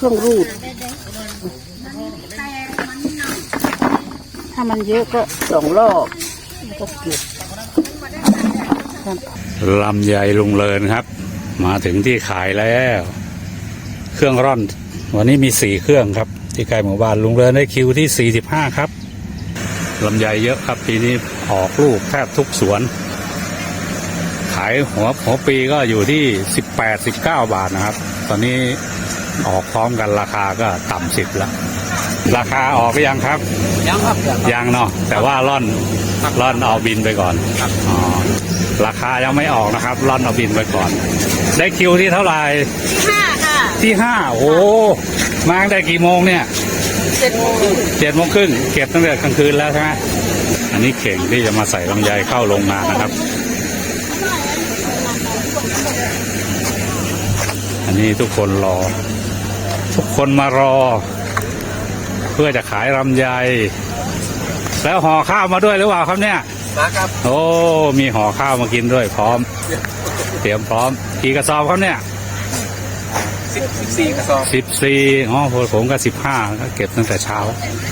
เครื่องรูด ถ้ามันเยอะก็สองรอบก็เก็บลำไยลุงเลินครับ มาถึงที่ขายแล้ว เครื่องร่อน วันนี้มีสี่เครื่องครับ ที่ใกล้หมู่บ้านลุงเลินได้คิวที่สี่สิบห้าครับลำไยเยอะครับปีนี้ออกลูกแทบทุกสวน ขายหัวหัวปีก็อยู่ที่สิบแปดสิบเก้าบาทนะครับ ตอนนี้ ออกพร้อมกันราคาก็ต่ำสิบแล้วราคาออกหรือยังครับ ยังครับยังเนาะแต่ว่าร่อนร่อนเอาบินไปก่อนอ๋อราคายังไม่ออกนะครับ ร่อนเอาบินไปก่อน ได้คิวที่เท่าไหร่ห้าค่ะที่ห้าโอ้มาตั้งแต่กี่โมงเนี่ยเจ็ดโมงเจ็ดโมงครึ่งเก็บตั้งแต่กลางคืนแล้วใช่ไหมอันนี้เข่งที่จะมาใส่ลำไยเข้าโรงงานนะครับ อันนี้ทุกคนรอ ทุกคนมารอ เพื่อจะขายลำไย แล้วห่อข้าวมาด้วยหรือเปล่าครับเนี่ยมาครับ โอ้มีห่อข้าวมากินด้วยพร้อม เตรียมพร้อมกี่กระสอบครับเนี่ยสิบสิบสี่กระสอบสิบสี่อ๋อผมก็สิบห้าก็เก็บตั้งแต่เช้า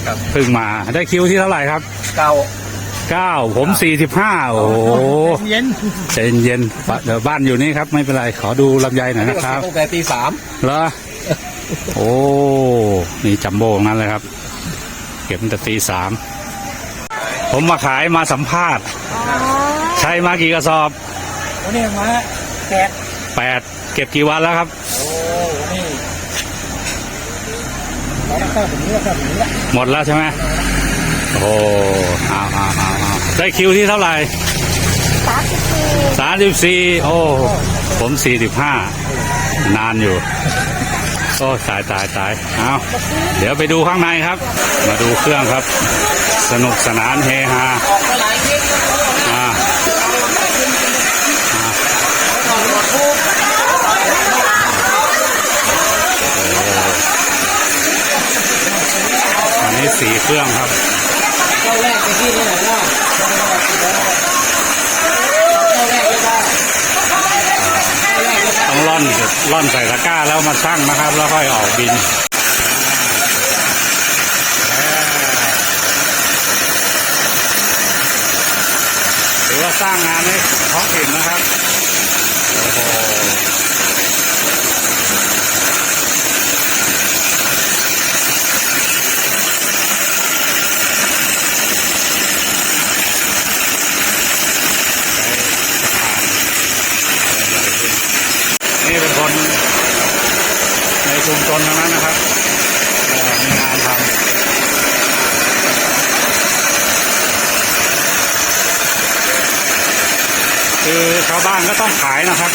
ครับเพิ่งมาได้คิวที่เท่าไหร่ครับเก้าเก้าผมสี่สิบห้าโอ้โหเย็นใจเย็นๆเดี๋ยวบ้านอยู่นี่ครับ ไม่เป็นไรขอดูลำไยหน่อยนะครับตั้งแต่ตีสามเหรอ โอ้ นี่จัมโบ้ทั้งนั้นเลยครับ เก็บตั้งแต่ตีสาม ผมมาขายมาสัมภาษณ์ ใช้มากี่กระสอบวันนี้มาแกะแปดเก็บกี่วันแล้วครับ โอ้วันนี้เราต้องเข้าถึงนี้แล้วเข้าถึงนี้แล้วหมดแล้วใช่ไหมโอ้เอาเอาเอาเอาได้คิวที่เท่าไหร่สามสิบสี่โอ้ ผมสี่สิบห้านานอยู่ โอ้ตายตายตายเอาเดี๋ยวไปดูข้างในครับ มาดูเครื่องครับ สนุกสนานเฮฮาออกมาหลายคลิปอ่าอันนี้สีเครื่องครับ ร่อนใส่ตะกร้าแล้วมาชั่งนะครับ แล้วค่อยออกบินถือว่าสร้างงานให้ท้องถิ่นนะครับโอ้โห นี่เป็นคนในชุมชนทั้งนั้นนะครับเอ่อมีงานทำคือชาวบ้านก็ ต้องขายนะครับ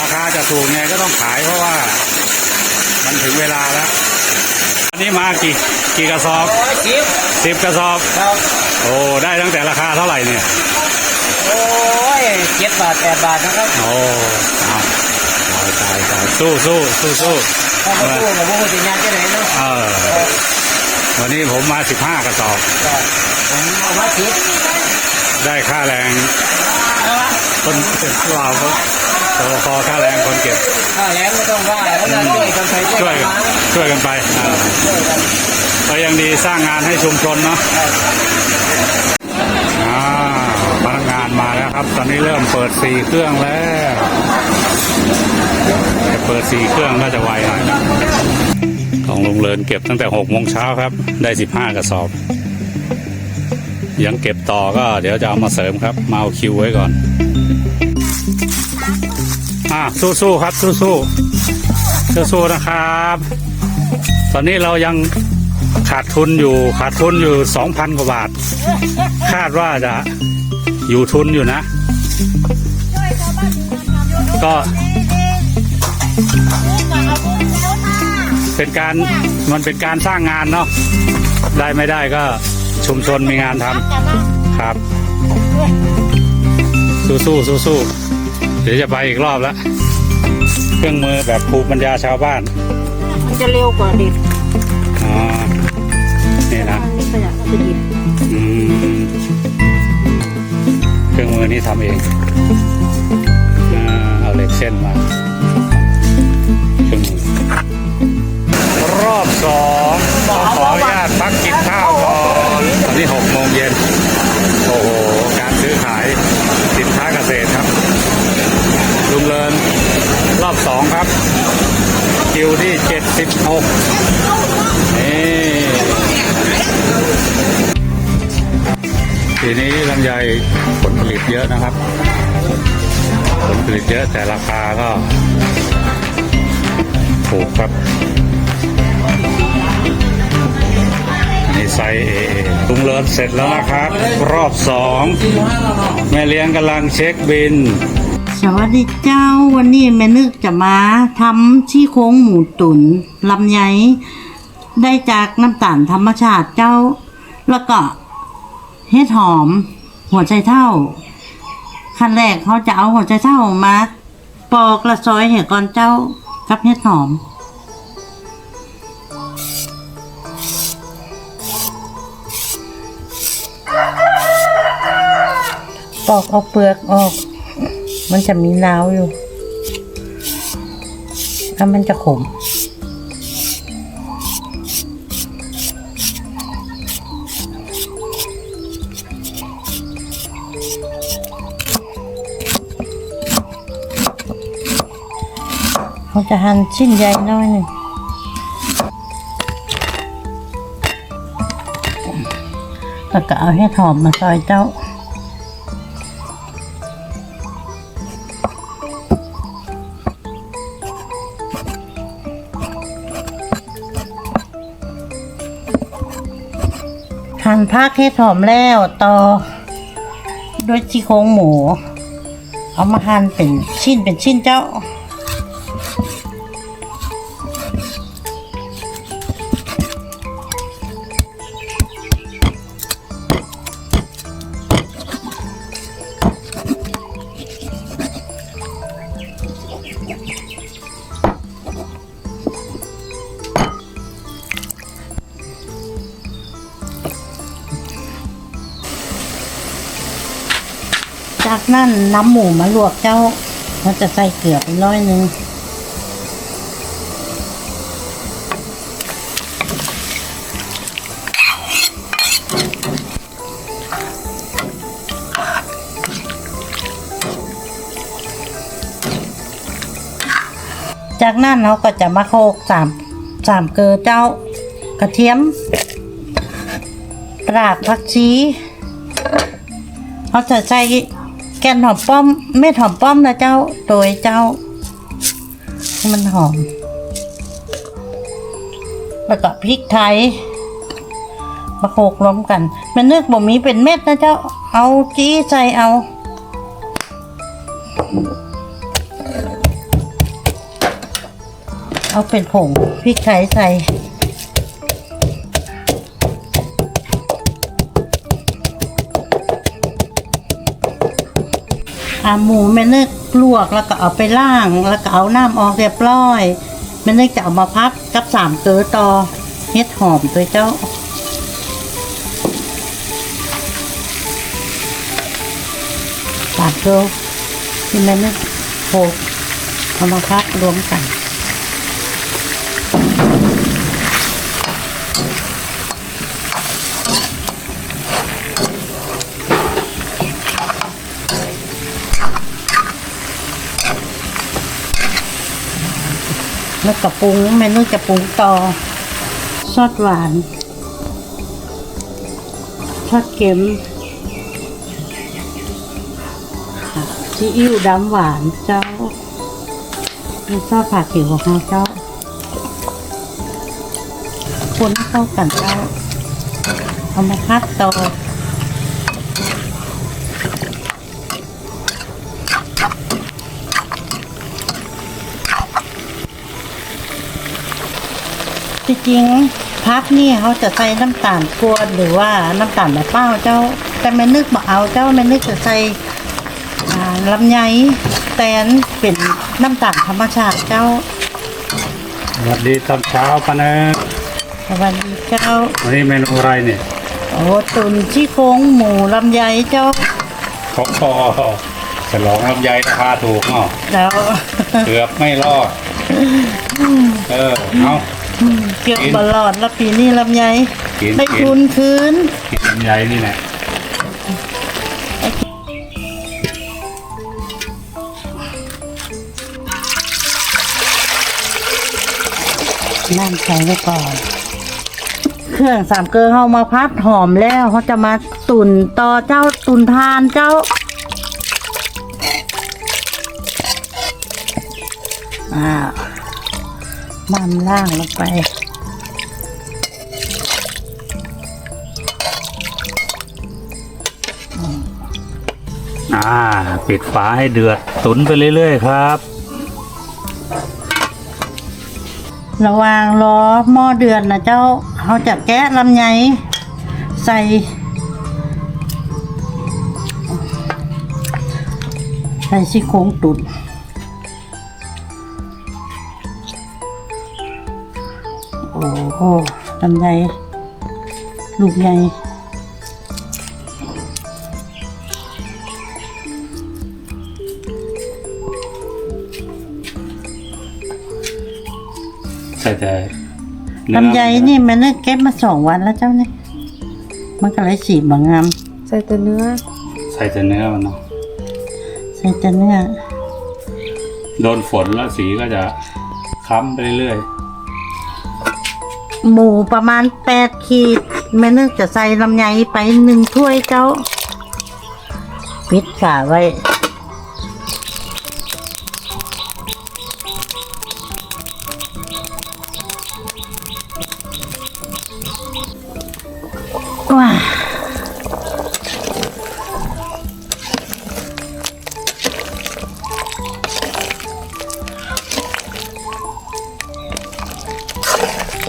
ราคาจะถูกไงก็ต้องขายเพราะว่า มันถึงเวลาแล้วอันนี้มากี่กี่กระสอบร้อยคลิปสิบกระสอบครับโอ้ได้ตั้งแต่ราคาเท่าไหร่เนี่ยโอ้ยเจ็ดบาทแปดบาทนะครับโอ้เอาตายตายตายสู้สู้สู้สู้ถ้าเขาพูดกับพวกจะงานที่ไหนเนาะเออวันนี้ผมมาสิบห้ากระสอบก็ผมเอามาคลิปได้ค่าแรง คนเราก็ตัวพอค่าแรงคนเก็บถ้าแรงไม่ต้องว่าเขาจะช่วยกันไปช่ช่ววยยกันมาช่วยกันไปเออช่วยกันก็ยังดีสร้างงานให้ชุมชนเนาะอ่าพนักงานมาแล้วครับ ตอนนี้เริ่มเปิดสี่เครื่องแล้วแต่เปิดสี่เครื่องก็จะไวหน่อยของลุงเลินเก็บตั้งแต่หกโมงเช้าครับ ได้สิบห้ากระสอบ ยังเก็บต่อก็เดี๋ยวจะเอามาเสริมครับ มาเอาคิวไว้ก่อน อ่าสู้ๆครับสู้ๆสู้ๆนะครับ ตอนนี้เรายังขาดทุนอยู่ขาดทุนอยู่สองพันกว่าบาท คาดว่าจะอยู่ทุนอยู่นะ ก็ เป็นการมันเป็นการสร้างงานเนาะได้ไม่ได้ก็ชุมชนมีงานทำครับ สู้สู้สู้สู้ๆ เดี๋ยวจะไปอีกรอบละเครื่องมือแบบภูมิปัญญาชาวบ้าน มันจะเร็วกว่าดิบอ๋อนี่นะที่ประหยัดก็ะหอืมเครื่องมือนี่ทำเองอเอาเหล็กเส้นมาเครื่องมือรอบสองต้องขออนุญาตพักกินข้าวก่อนตอนนี้หกโมงเย็นโอ้โห สิบหกนี่ทีนี้ลำไยผลผลิตเยอะนะครับ ผลผลิตเยอะแต่ราคาก็ถูกครับนนี้ไซส์เอลุงเลิศเสร็จแล้วนะครับ รอบสองแม่เลี้ยงกำลังเช็คบิน สวัสดีเจ้าวันนี้แม่นึกจะมาทำชี่โครงหมูตุ๋นลำไยได้จากน้ำตาลธรรมชาติเจ้า แล้วก็เห็ดหอม หัวใจเท่า ขั้นแรกเขาจะเอาหัวใจเท่ามา ปอกละซอยเห็ดก่อนเจ้ากับเห็ดหอมปอกเอาเปลือกออก มันจะมีน้าวอยู่แล้วมันจะขมเขาจะหั่นชิ้นใหญ่น้อยหนึ่งแล้วก็เอาให้หอมมาซอยเจ้า ผักให้หอมแล้วต่อด้วยซี่โครงหมู เอามาหั่นเป็นชิ้นเป็นชิ้นเจ้า นั้นน้ำหมูมาลวกเจ้าเราจะใส่เกลือไปร้อยหนึ่งจากนั้นเราก็จะมาโคกสามสามเกลือเจ้ากระเทียมรากผักชีเขาจะใส่ แกนหอมป้อม เม็ดหอมป้อมนะเจ้า โดยเจ้าให้มันหอม แล้วก็พริกไทยมาโขกรวมกัน มันเนึกบ่มีเป็นเม็ดนะเจ้า เอาจี้ใส่เอาเอาเป็นผงพริกไทยใส่ อ่าหมูแม่นึกลวกแล้วก็เอาไปล่าง แล้วก็เอาน้ำออกเรียบร้อยแม่นึกจะเอามาพักกับสามเกลือต่อเฮ็ดหอมตัวเจ้าสามเกลือที่แม่นึกโขลกเอามาพักรวมกัน แล้วก็ปรุงเมนูจะปรุงต่อซอสหวานทอดเค็มซีอิ๊วดำหวานเจ้ามีซอสผักเขียวของเราเจ้าคนให้เข้ากันเจ้าเอามาพัดต่อ จริงพักนี่เขาจะใส่น้ำตาลกวนหรือว่าน้ำตาลมะเป้าเจ้า แต่ไม่นึกมาเอาเจ้าไม่นึกจะใส่อ่าลำไยแตนเป็นน้ำตาลธรรมชาติเจ้าสวัสดีตอนเช้าปะเนอะสวัสดีเจ้าวันนี้เมนูอะไรเนี่ยโอ้ตุนชี่โครงหมูลำไยเจ้าเขาก็ฉลองลำไยราคาถูกเนาะแล้วเกือบไม่รอดเออเอา เกี่ยวบลอดแล้วปีนี้ลำไยกิน ได้กินทุนคืน กินลำไยนี่แหละน้ำใส่ไว้ก่อน เครื่องสามเกลือเอามาพัดหอมแล้วเขาจะมาตุนต่อเจ้าตุนทานเจ้า อ้าว มันล่างลงไป อ่า ปิดฝาให้เดือด ตุนไปเรื่อย ๆ ครับ ระหว่างรอหม้อเดือดนะเจ้าเขาจะแกะลำไยใส่ใส่ซี่โครงตุ๋น โอ้โหลำไยลูกใหญ่ใส่แต่เนื้อลำไยนี่มันน่ะเก็บมาสองวันแล้วเจ้านี่มันก็เลยสีบางงามใส่แต่เนื้อ ใส่แต่เนื้อมันเนาะใส่แต่เนื้อ โดนฝนแล้วสีก็จะค้ำไปเรื่อย หมูประมาณแปดขีดแม่นึกจะใส่ลำไยไปหนึ่งถ้วยเจ้า ปิดฝาไว้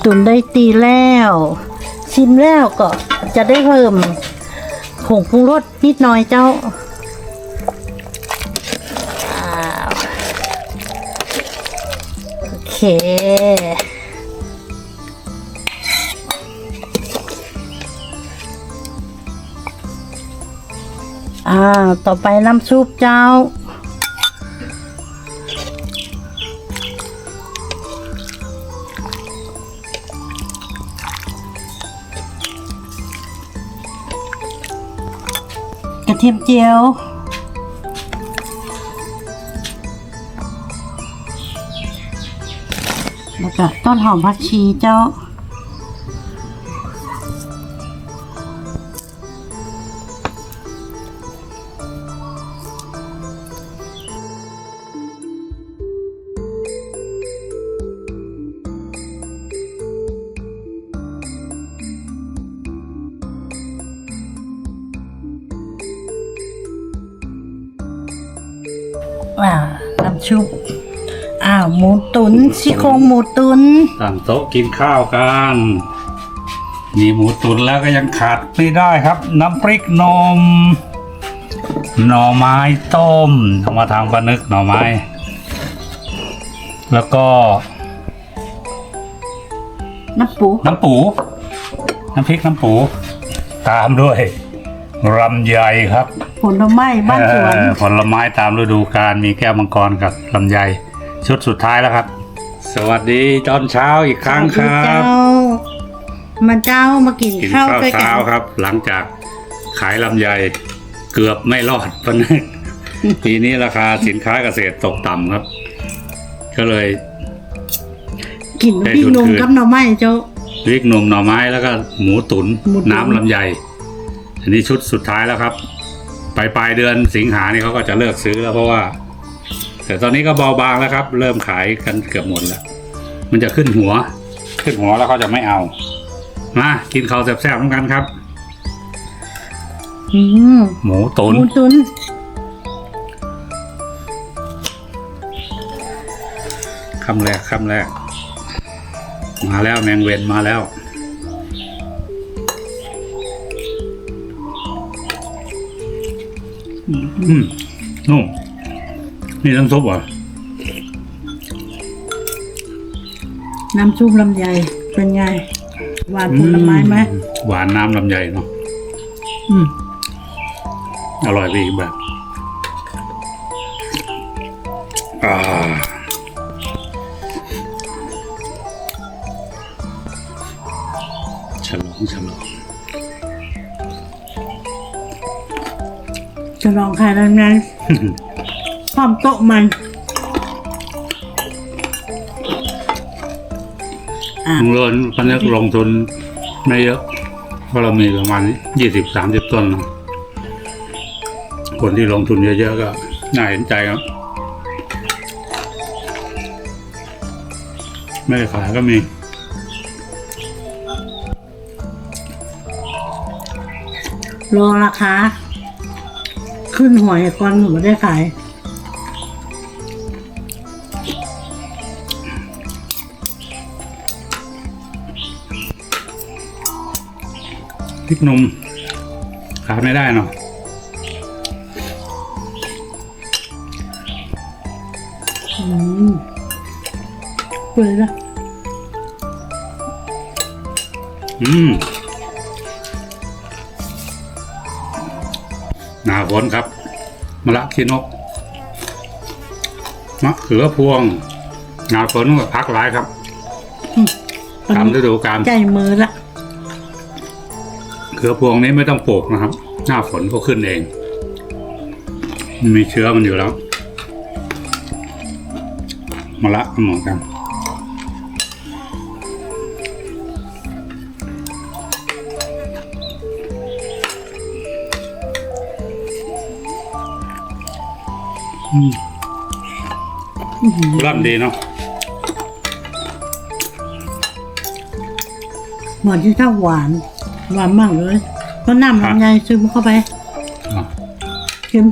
ตุนได้ตีแล้ว ชิมแล้วก็จะได้เพิ่มผงปรุงรสนิดหน่อยเจ้าโอเคอ่า ต่อไปน้ำซุปเจ้า ทียมเจียว แล้วก็ต้นหอมผักชีเจ้า อ่าน้ำชุบอ้าวหมูตุนซี่โครงหมูตุนๆตั้งโต๊ะกินข้าวกันมีหมูตุ๋นแล้วก็ยังขาดไม่ได้ครับ น้ำพริกนม หน่อไม้ต้มเอามาทางปลานึกหน่อไม้ แล้วก็ น้ำปู น้ำปู น้ำพริกน้ำปู ตามด้วย รำไยครับผลไม้บ้านสวนเอ่อผลไม้ตามฤดูกาลมีแก้วมังกรกับลำไย ชุดสุดท้ายแล้วครับ สวัสดีตอนเช้าอีกครั้งครัเจ้าบ มาเจ้ามากินกินข้าวข้าวด้วยกัเช้านครับ หลังจากขายลำไยเกือบไม่รอดปะนึกปีนี้ราคาสินค้าเกษตรตกต่ำครับ ก็เลย กินได้พี่ทุนนมคืน กับหน่อไม้เจ้า พริกหนุ่มหน่อไม้แล้วก็หมูตุนหมูตุ๋น น้ำลำไย อันนี้ชุดสุดท้ายแล้วครับปลายปลายเดือนสิงหานี่เขาก็จะเลิกซื้อแล้วเพราะว่า แต่ตอนนี้ก็เบาบางแล้วครับ เริ่มขายกันเกือบหมดแล้ว มันจะขึ้นหัว ขึ้นหัวแล้วเขาจะไม่เอามากินข้าวแซ่บๆเหมือนกันครับอืมหมูตุนหมูตุนคำแรกคำแรก มาแล้วแมงเวนมาแล้ว อืมนุ่มนี่น้ำซุปเหรอน้ำซุปลำไยเป็นไง หวานผลไม้ไหมอืหวานน้ำลำไยเนาะอืมอร่อยไปอีกแบบอ่าฉลองฉลอง จะลองขายลำไยพร้อมโต๊ะมัน อะลุงเลินพันนึกลงทุนไม่เยอะเพราะเรามีประมาณยี่สิบสามสิบต้นนะคนที่ลงทุนเยอะๆก็น่าเห็นใจครับ ไม่ได้ขายก็มีรอราคา ขึ้นหวยก่อนหนูไม่ได้ขาย พริกหนุ่มขาดไม่ได้เนาะอืมเปื่อยละอืม หนาฝนครับมะละขี้นกมะเขือพวง หนาฝนก็พักหลายครับตามฤดูกาลใจมือละเขือพวงนี้ไม่ต้องปลูกนะครับ หน้าฝนก็ขึ้นเองมันมีเชื้อมันอยู่แล้วมะละก็เหมือนกัน ร่อนดีเนาะหมอนที่ถ้าหวาน หวานมากเลยก็น้ำลำไยซึมเข้าไปอะเค็ม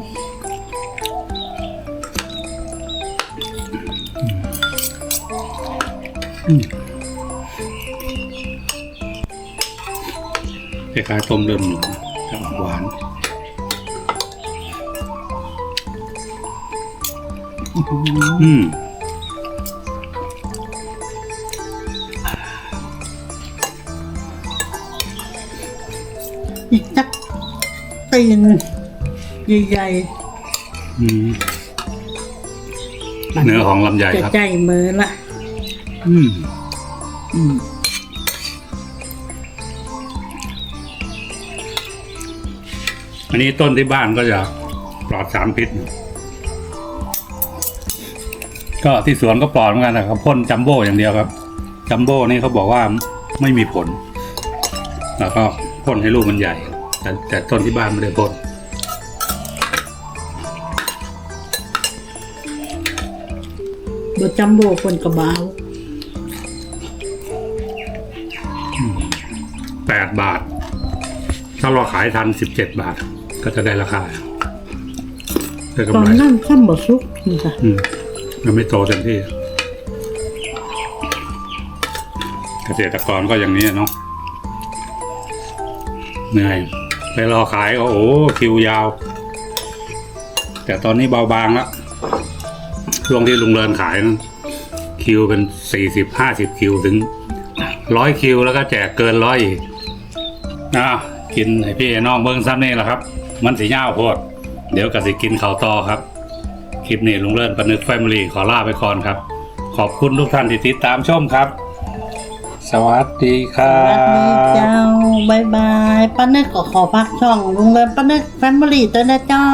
คล้ายๆต้มเลือดหมูจะออกหวาน อืมอีกจักตีนใหญ่อืมๆเนื้อของลำไยจะครับ ใจมือละอืมอืมอันนี้ต้นที่บ้านก็จะปลอดสารพิษ ก็ที่สวนก็ปลอดเหมือนกันนะครับพ่นจัมโบ้อย่างเดียวครับจัมโบ้นี่เขาบอกว่าไม่มีผล แล้วก็พ่นให้ลูกมันใหญ่ แต่แต่ต้นที่บ้านไม่ได้พ่นบจัมโบ้คนกระบาวแปดบาท ถ้าเราขายทันสิบเจ็ดบาท ก็จะได้ราคาได้ตกำอนไรนั้นซ้ำบ่ซุกนี่ค่ะ อืม ยังไม่โตเต็มที่ เกษตรกรก็อย่างนี้เนาะเหนื่อยไปรอขายก็โอ้คิวยาว แต่ตอนนี้เบาบางแล้วช่วงที่ลุงเรินขายนะคิวเป็นสี่สิบห้าสิบคิวถึงร้อยคิวแล้วก็แจกเกินร้อยอีกอะกินให้พี่น้องเบิ้งซ้ำนี่แหละครับ มันสีเงาโพด เดี๋ยวกสิกินข้าวต่อครับ คลิปนี้ลุงเลิศปนึกแฟมิลี่ขอลาไปก่อนครับ ขอบคุณทุกท่านที่ติดตามชมครับ สวัสดีครัสวัสดีบ เจ้าบายบายป้านึกก็ขอพักช่องลุงเลิศป้านึกแฟมิลี่ตัวนะเจ้า